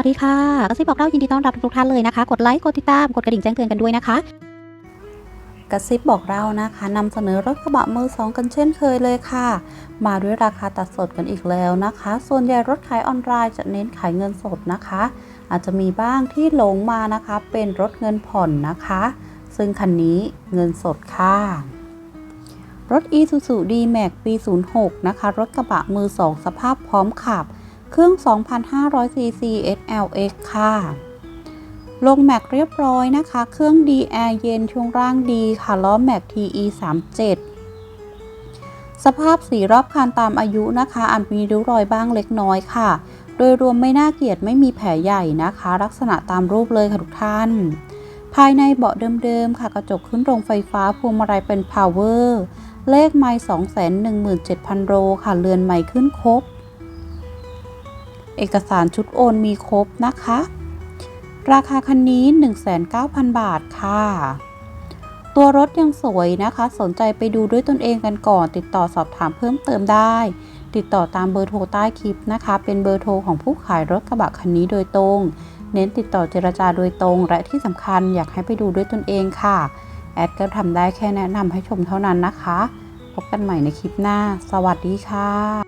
วัสดีค่ะกระซิบบอกเล่ายินดีต้อนรับทุกท่านเลยนะคะ กดไลค์ กดติดตาม กดกระดิ่งแจ้งเตือนกันด้วยนะคะ กระซิบบอกเรานะคะนำเสนอรถกระบะมือสองกันเช่นเคยเลยค่ะ มาด้วยราคาตัดสดกันอีกแล้วนะคะ ส่วนใหญ่รถขายออนไลน์จะเน้นขายเงินสดนะคะ อาจจะมีบ้างที่หลงมานะคะ เป็นรถเงินผ่อนนะคะ ซึ่งคันนี้เงินสดค่ะรถ Isuzu D-Max ปี 06 นะคะ รถกระบะมือ2สภาพพร้อมขับ เครื่อง 2,500 cc SLX ค่ะ ลงแม็กเรียบร้อยนะคะ เครื่องดีแอร์เย็นช่วงล่างดีค่ะ ล้อแม็ก TE 37สภาพสีรอบคันตามอายุนะคะ อาจมีริ้วรอยบ้างเล็กน้อยค่ะ โดยรวมไม่น่าเกลียดไม่มีแผลใหญ่นะคะ ลักษณะตามรูปเลยค่ะทุกท่าน ภายในเบาะเดิมๆค่ะ กระจกขึ้นโรงไฟฟ้าพวงมาลัยเป็น power เลขไมล์217,000 โลค่ะ เรือนใหม่ขึ้นครบ เอกสารชุดโอนมีครบนะคะ ราคาคันนี้ 19,000 บาทค่ะ ตัวรถยังสวยนะคะ สนใจไปดูด้วยตนเองกันก่อน ติดต่อสอบถามเพิ่มเติมได้ ติดต่อตามเบอร์โทรใต้คลิปนะคะ เป็นเบอร์โทรของผู้ขายรถกระบะคันนี้โดยตรง เน้นติดต่อเจรจาโดยตรง และที่สำคัญอยากให้ไปดูด้วยตนเองค่ะ แอดก็ทำได้แค่แนะนำให้ชมเท่านั้นนะคะ พบกันใหม่ในคลิปหน้า สวัสดีค่ะ